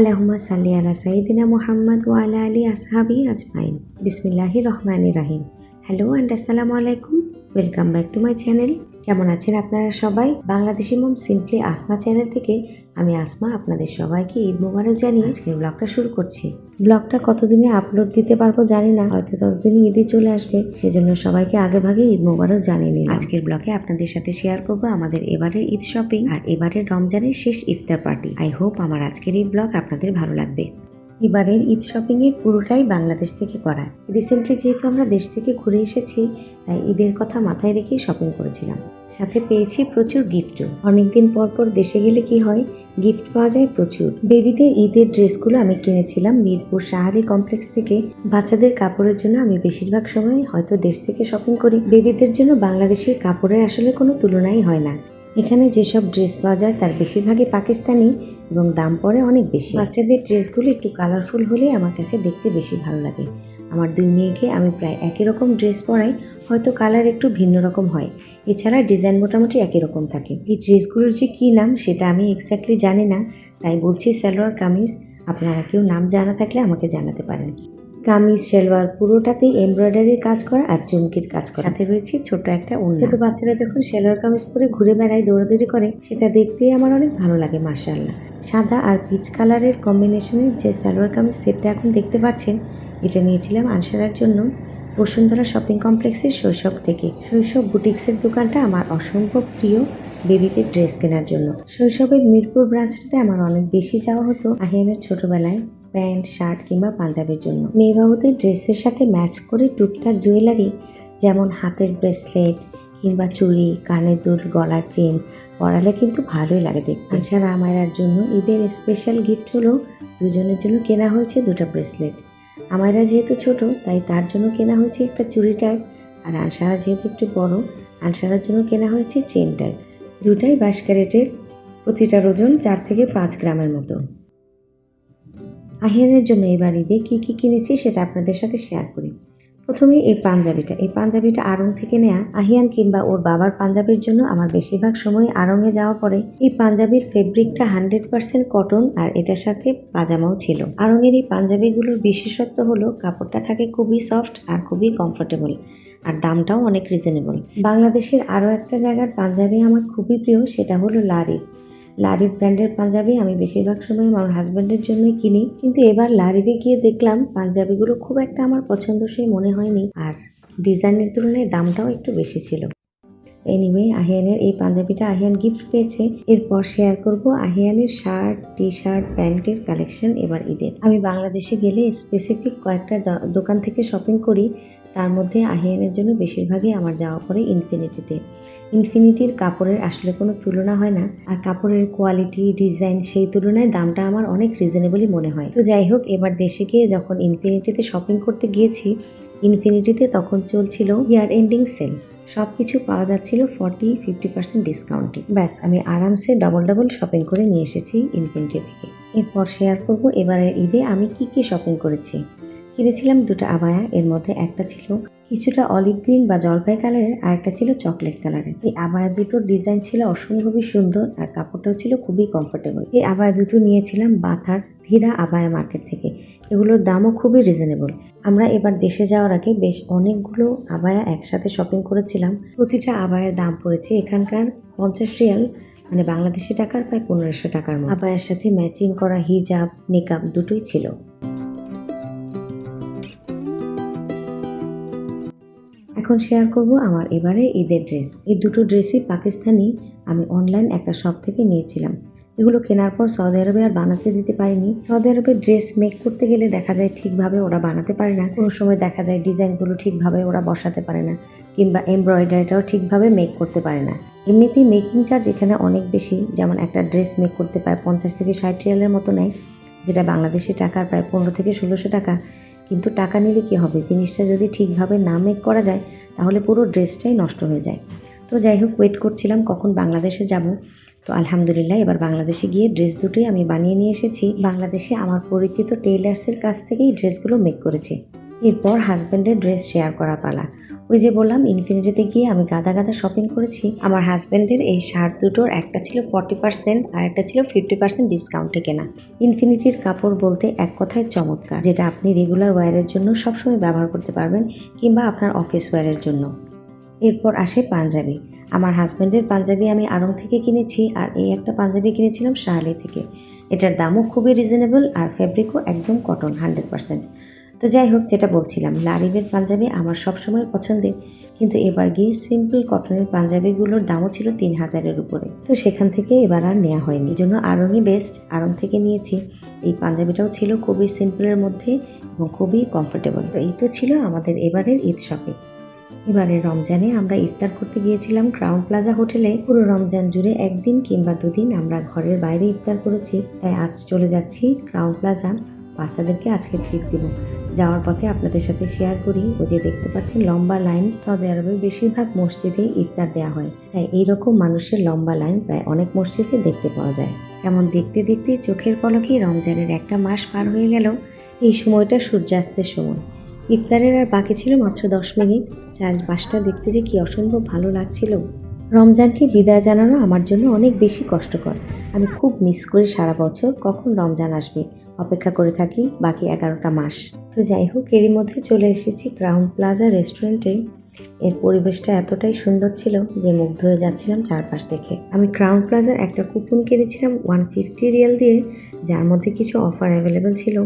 اللهم صل على سيدنا محمد وعلى آله أصحابه أجمعين. بسم الله الرحمن الرحيم. Hello and আসসালামু আলাইকুম welcome back to my channel কেমন আছেন আপনারা সবাই? Bangladeshi mom simply Asma channel থেকে আমি আসমা আপনাদের সবাইকে ঈদ মোবারক জানিয়ে আজকের ব্লগটা শুরু করছি। ব্লগটা কতদিনে আপলোড দিতে পারব জানি না, হয়তো ততদিনে ঈদে চলে আসবে। সেজন্য সবাইকে আগে ভাগে ঈদ মোবারক জানিয়ে নিন আজকের ব্লগে আপনাদের সাথে শেয়ার করব আমাদের এবারের ঈদ শপিং আর এবারের রমজানের শেষ ইফতার পার্টি আই হোপ আমার আজকের এই ব্লগ আপনাদের ভালো লাগবে। এবারের ঈদ শপিংয়ের পুরোটাই বাংলাদেশ থেকে করা। রিসেন্টলি যেহেতু আমরা দেশ থেকে ঘুরে এসেছি, তাই ঈদের কথা মাথায় রেখেই শপিং করেছিলাম। সাথে পেয়েছি প্রচুর গিফটও অনেকদিন পর পর দেশে গেলে কি হয়, গিফট পাওয়া যায় প্রচুর। বেবিদের ঈদের ড্রেসগুলো আমি কিনেছিলাম মিরপুর সাহারি কমপ্লেক্স থেকে। বাচ্চাদের কাপড়ের জন্য আমি বেশিরভাগ সময় হয়তো দেশ থেকে শপিং করি। বেবিদের জন্য বাংলাদেশের কাপড়ের আসলে কোনো তুলনাই হয় না। এখানে যেসব ড্রেস পাওয়া যায় তার বেশিরভাগই পাকিস্তানি এবং দাম পড়ে অনেক বেশি। বাচ্চাদের ড্রেসগুলো একটু কালারফুল হলেই আমার কাছে দেখতে বেশি ভালো লাগে। আমার দুই মেয়েকে আমি প্রায় একই রকম ড্রেস পরাই, হয়তো কালার একটু ভিন্ন রকম হয়। এছাড়া ডিজাইন মোটামুটি একই রকম থাকে। এই ড্রেসগুলোর যে কী নাম সেটা আমি এক্স্যাক্টলি জানি না, তাই বলছি সালোয়ার কামিজ। আপনারা কেউ নাম জানা থাকলে আমাকে জানাতে পারেন। কামিজ সেলওয়ার পুরোটাতেই এমব্রয়ডারির কাজ করা আর চুমকির কাজ করা। সাথে রয়েছে ছোট একটা ওড়না। ছোট বাচ্চারা যখন সেলোয়ার কামিজ পরে ঘুরে বেড়ায় দৌড়াদৌড়ি করে সেটা দেখতেই আমার অনেক ভালো লাগে মার্শাল্লাহ সাদা আর পিচ কালারের কম্বিনেশনের যে সালোয়ার কামিজ সেটটা এখন দেখতে পাচ্ছেন এটা নিয়েছিলাম আনসারার জন্য বসুন্ধরা শপিং কমপ্লেক্সের শৈশব থেকে। শৈশব বুটিক্সের দোকানটা আমার অসম্ভব প্রিয় বেবিদের ড্রেস কেনার জন্য। শৈশবের মিরপুর ব্রাঞ্চটাতে আমার অনেক বেশি যাওয়া হতো। আহিয়ানের ছোটবেলায় প্যান্ট, শার্ট কিংবা পাঞ্জাবির জন্য। মেয়েবাবুদের ড্রেসের সাথে ম্যাচ করে টুকটাক জুয়েলারি, যেমন হাতের ব্রেসলেট কিংবা চুড়ি, কানের দুল, গলার চেন, পরালে কিন্তু ভালোই লাগে দেখতে। আনসার আমায়রার জন্য ঈদের স্পেশাল গিফট হলো দুজনের জন্য কেনা হয়েছে দুটো ব্রেসলেট। আমায়রা যেহেতু ছোট, তাই তার জন্য কেনা হয়েছে একটা চুড়ি টাইপ আর আনসারা যেহেতু একটু বড়, আনসারার জন্য কেনা হয়েছে চেন টাইপ দুটাই বাইশ ক্যারেটের প্রতিটার ওজন চার থেকে পাঁচ গ্রামের মতো। আহিয়ানের জন্য এবার ঈদে কী কী কিনেছি সেটা আপনাদের সাথে শেয়ার করি। প্রথমে এই পাঞ্জাবিটা। এই পাঞ্জাবিটা আড়ং থেকে নেয়া আহিয়ান কিংবা ওর বাবার পাঞ্জাবির জন্য আমার বেশিরভাগ সময় আড়ংয়ে যাওয়া পরে এই পাঞ্জাবির ফেব্রিকটা হান্ড্রেড পার্সেন্ট কটন আর এটার সাথে পাজামাও ছিল। আড়ংয়ের এই পাঞ্জাবিগুলোর বিশেষত্ব হলো কাপড়টা থাকে খুবই সফট আর খুবই কমফোর্টেবল আর দামটাও অনেক রিজনেবল বাংলাদেশের আরও একটা জায়গার পাঞ্জাবি আমার খুবই প্রিয় সেটা হলো লারিফ লারিফ ব্র্যান্ডের পাঞ্জাবি আমি বেশিরভাগ সময় আমার হাজব্যান্ডের জন্যই কিনি। কিন্তু এবার লারিফে গিয়ে দেখলাম পাঞ্জাবিগুলো খুব একটা আমার পছন্দসই মনে হয়নি আর ডিজাইনের তুলনায় দামটাও একটু বেশি ছিল। এনিওয়ে আহিয়ানের এই পাঞ্জাবিটা আহিয়ান গিফট পেয়েছে। এরপর শেয়ার করব আহিয়ানের শার্ট টি শার্ট প্যান্টের কালেকশন এবার ঈদের। আমি বাংলাদেশে গেলে স্পেসিফিক কয়েকটা দোকান থেকে শপিং করি। তার মধ্যে আহিয়ানের জন্য বেশিরভাগই আমার যাওয়া পড়ে ইনফিনিটিতে। ইনফিনিটির কাপড়ের আসলে কোনো তুলনা হয় না, আর কাপড়ের কোয়ালিটি ডিজাইন সেই তুলনায় দামটা আমার অনেক রিজনেবলই মনে হয়। তো যাই হোক, এবার দেশে গিয়ে যখন ইনফিনিটিতে শপিং করতে গিয়েছি, ইনফিনিটিতে তখন চলছিল ইয়ার এন্ডিং সেল সব কিছু পাওয়া যাচ্ছিল ফর্টি ফিফটি পার্সেন্ট ডিসকাউন্টে ব্যাস, আমি আরামসে ডবল ডবল শপিং করে নিয়ে এসেছি ইনফিনিটি থেকে। এরপর শেয়ার করব এবারের ঈদে আমি কি কি শপিং করেছি। কিনেছিলাম দুটো আবায়া এর মধ্যে একটা ছিল কিছুটা অলিভ গ্রিন বা জলপাই কালারের আর একটা ছিল চকলেট কালারের এই আবায়া দুটোর ডিজাইন ছিল অসম্ভবই সুন্দর, আর কাপড়টাও ছিল খুবই কমফোর্টেবল এই আবায়া দুটো নিয়েছিলাম বাথার ধীরা আবায়া মার্কেট থেকে। এগুলোর দামও খুবই রিজনেবল আমরা এবার দেশে যাওয়ার আগে বেশ অনেকগুলো আবায়া একসাথে শপিং করেছিলাম। প্রতিটা আবায়ের দাম পড়েছে এখানকার পঞ্চাশ রিয়াল মানে বাংলাদেশি টাকার প্রায় পনেরোশো টাকার মতো। আবায়ের সাথে ম্যাচিং করা হিজাব মেকআপ দুটোই ছিল। এখন শেয়ার করব আমার এবারে ঈদের ড্রেস এই দুটো ড্রেসই পাকিস্তানি, আমি অনলাইন একটা শপ থেকে নিয়েছিলাম। এগুলো কেনার পর সৌদি আরবে আর বানাতে দিতে পারিনি। সৌদি আরবে ড্রেস মেক করতে গেলে দেখা যায় ঠিকভাবে ওরা বানাতে পারে না। কোনো সময় দেখা যায় ডিজাইনগুলো ঠিকভাবে ওরা বসাতে পারে না, কিংবা এমব্রয়ডারিটাও ঠিকভাবে মেক করতে পারে না। এমনিতেই মেকিং চার্জ এখানে অনেক বেশি। যেমন একটা ড্রেস মেক করতে পারে পঞ্চাশ থেকে ষাট রিয়ালের মতো নেয়, যেটা বাংলাদেশি টাকার প্রায় পনেরো থেকে ষোলোশো টাকা। কিন্তু টাকা নিলে কী হবে? জিনিসটা যদি ঠিকভাবে না মেক করা যায়, তাহলে পুরো ড্রেসটাই নষ্ট হয়ে যায়। তো যাই হোক ওয়েট করছিলাম কখন বাংলাদেশে যাব। তো আলহামদুলিল্লাহ, এবার বাংলাদেশে গিয়ে ড্রেস দুটোই আমি বানিয়ে নিয়ে এসেছি। বাংলাদেশে আমার পরিচিত টেইলার্সের কাছ থেকেই ড্রেসগুলো মেক করেছি। এরপর হাজব্যান্ডের ড্রেস শেয়ার করা পালা। ওই যে বললাম, ইনফিনিটিতে গিয়ে আমি গাদা গাদা শপিং করেছি। আমার হাজব্যান্ডের এই শার্ট দুটোর একটা ছিল ফর্টি পার্সেন্ট আর একটা ছিল ফিফটি পার্সেন্ট ডিসকাউন্টে কেনা। ইনফিনিটির কাপড় বলতে এক কথায় চমৎকার, যেটা আপনি রেগুলার ওয়ারের জন্য সবসময় ব্যবহার করতে পারবেন কিংবা আপনার অফিস ওয়্যারের জন্য। এরপর আসে পাঞ্জাবি। আমার হাজব্যান্ডের পাঞ্জাবি আমি আড়ং থেকে কিনেছি আর এই একটা পাঞ্জাবি কিনেছিলাম শাহালি থেকে। এটার দামও খুবই রিজনেবল আর ফেব্রিকও একদম কটন হান্ড্রেড পার্সেন্ট তো যাই হোক, যেটা বলছিলাম লারিবের পাঞ্জাবি আমার সবসময় পছন্দের, কিন্তু এবার গিয়ে সিম্পল কটনের পাঞ্জাবিগুলোর দামও ছিল তিন হাজারের উপরে। তো সেখান থেকে এবার আর নেওয়া হয়নি। জন্য আড়ংই বেস্ট আড়ং থেকে নিয়েছি। এই পাঞ্জাবিটাও ছিল খুবই সিম্পলের মধ্যে এবং খুবই কমফোর্টেবল তো এই তো ছিল আমাদের এবারের ঈদ শপিং এবারে রমজানে আমরা ইফতার করতে গিয়েছিলাম ক্রাউন প্লাজা হোটেলে পুরো রমজান জুড়ে একদিন কিংবা দুদিন আমরা ঘরের বাইরে ইফতার করেছি, তাই আজ চলে যাচ্ছি ক্রাউন প্লাজা বাচ্চাদেরকে আজকে ট্রিট দিব। যাওয়ার পথে আপনাদের সাথে শেয়ার করি। ও যে দেখতে পাচ্ছেন, লম্বা লাইন সৌদি আরবের বেশিরভাগ মসজিদে ইফতার দেওয়া হয়। তাই এইরকম মানুষের লম্বা লাইন প্রায় অনেক মসজিদে দেখতে পাওয়া যায়। এমন দেখতে দেখতে চোখের পলকেই রমজানের একটা মাস পার হয়ে গেল। এই সময়টা সূর্যাস্তের সময়। ইফতারের আর বাকি ছিল মাত্র দশ মিনিট। চারপাশটা দেখতে যে কি অসম্ভব ভালো লাগছিল। রমজানকে বিদায় জানানো আমার জন্য অনেক বেশি কষ্টকর। আমি খুব মিস করি সারা বছর কখন রমজান আসবে। অপেক্ষা করে থাকি বাকি এগারোটা মাস। তো যাই হোক, এরই মধ্যে চলে এসেছি ক্রাউন প্লাজা রেস্টুরেন্টে এর পরিবেশটা এতটাই সুন্দর ছিল যে মুগ্ধ হয়ে যাচ্ছিলাম চারপাশ দেখে। আমি ক্রাউন প্লাজার একটা কুপন কিনেছিলাম ওয়ান ফিফটি রিয়াল দিয়ে, যার মধ্যে কিছু অফার অ্যাভেলেবেল ছিল।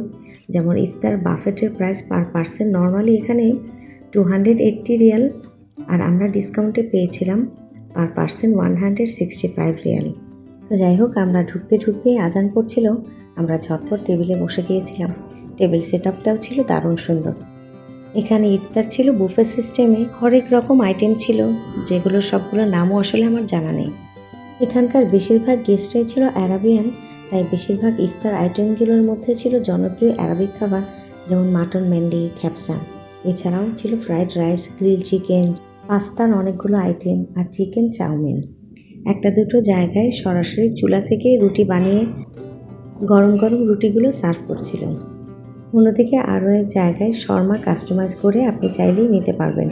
যেমন ইফতার বাফেটের প্রাইস পার পার্সেন্ট নর্মালি এখানে টু হান্ড্রেড এইট্টি রিয়াল। আর আমরা ডিসকাউন্টে পেয়েছিলাম per percent one hundred sixty five riyal. তো যাই হোক, আমরা ঢুকতে ঢুকতে আজান পড়ছিল, আমরা ঝটপট টেবিলে বসে গিয়েছিলাম। টেবিল সেট আপটাও ছিল দারুণ সুন্দর। এখানে ইফতার ছিল, বুফে সিস্টেমে হরেক রকম আইটেম ছিল, যেগুলো সবগুলোর নামও আসলে আমার জানা নেই। এখানকার বেশিরভাগ গেস্টরাই ছিল অ্যারাবিয়ান, তাই বেশিরভাগ ইফতার আইটেমগুলোর মধ্যে ছিল জনপ্রিয় অ্যারাবিক খাবার, যেমন মাটন ম্যান্ডি, খ্যাপসা। এছাড়াও ছিল ফ্রাইড রাইস, গ্রিল চিকেন পাস্তার অনেকগুলো আইটেম আর চিকেন চাউমিন। একটা দুটো জায়গায় সরাসরি চুলা থেকে রুটি বানিয়ে গরম গরম রুটিগুলো সার্ভ করছিল অন্যদিকে আরও এক জায়গায় শর্মা কাস্টমাইজ করে আপনি চাইলেই নিতে পারবেন।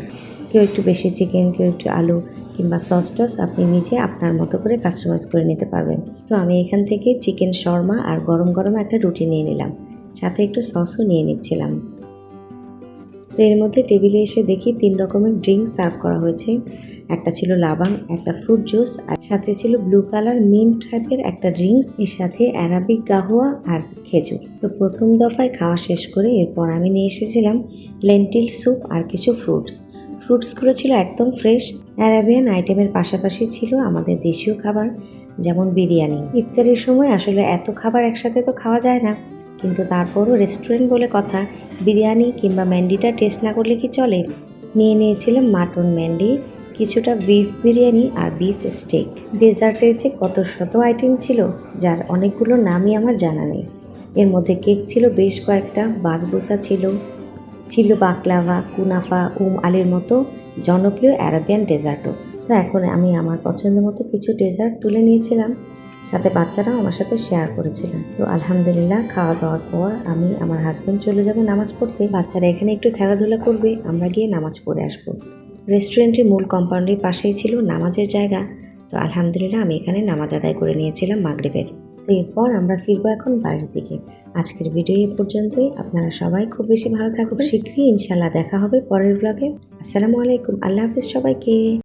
কেউ একটু বেশি চিকেন, কেউ একটু আলু কিংবা সস টস আপনি নিজে আপনার মতো করে কাস্টমাইজ করে নিতে পারবেন। তো আমি এখান থেকে চিকেন শর্মা আর গরম গরম একটা রুটি নিয়ে নিলাম। সাথে একটু সসও নিয়ে নিচ্ছিলাম। তো এর মধ্যে টেবিলে এসে দেখি তিন রকমের ড্রিঙ্কস সার্ভ করা হয়েছে। একটা ছিল লাবাং, একটা ফ্রুট জুস, আর সাথে ছিল ব্লু কালার মিন্ট টাইপের একটা ড্রিঙ্কস, এর সাথে অ্যারাবিক গাহুয়া আর খেজুর। তো প্রথম দফায় খাওয়া শেষ করে এরপর আমি নিয়ে এসেছিলাম লেন্টিল স্যুপ আর কিছু ফ্রুটস। ফ্রুটসগুলো ছিল একদম ফ্রেশ। অ্যারাবিয়ান আইটেমের পাশাপাশি ছিল আমাদের দেশীয় খাবার, যেমন বিরিয়ানি। ইফতারের সময় আসলে এত খাবার একসাথে তো খাওয়া যায় না। কিন্তু তারপরও রেস্টুরেন্ট বলে কথা। বিরিয়ানি কিংবা ম্যান্ডিটা টেস্ট না করলে কি চলে? নিয়ে নিয়েছিলাম মাটন ম্যান্ডি, কিছুটা বিফ বিরিয়ানি আর বিফ স্টেক ডেজার্টের যে কত শত আইটেম ছিল, যার অনেকগুলো নামই আমার জানা নেই। এর মধ্যে কেক ছিল বেশ কয়েকটা, বাসবোসা ছিল ছিল বাকলাভা, কুনাফা, উম আলির মতো জনপ্রিয় অ্যারাবিয়ান ডেজার্টও তো এখন আমি আমার পছন্দ মতো কিছু ডেজার্ট তুলে নিয়েছিলাম। সাথে বাচ্চারাও আমার সাথে শেয়ার করেছিলেন তো আলহামদুলিল্লাহ খাওয়া দাওয়ার পর আমি আমার হাজব্যান্ড চলে যাব নামাজ পড়তে। বাচ্চারা এখানে একটু খেলাধুলা করবে আমরা গিয়ে নামাজ পড়ে আসব। রেস্টুরেন্টের মূল কম্পাউন্ডের পাশেই ছিল নামাজের জায়গা। তো আলহামদুলিল্লাহ আমি এখানে নামাজ আদায় করে নিয়েছিলাম মাগরিবের। তো এরপর আমরা ফিরবো এখন বাড়ির দিকে। আজকের ভিডিও এ পর্যন্তই। আপনারা সবাই খুব বেশি ভালো থাকবেন শীঘ্রই ইনশাল্লাহ দেখা হবে পরের ব্লগে আসসালামু আলাইকুম। আল্লাহ হাফিজ সবাইকে।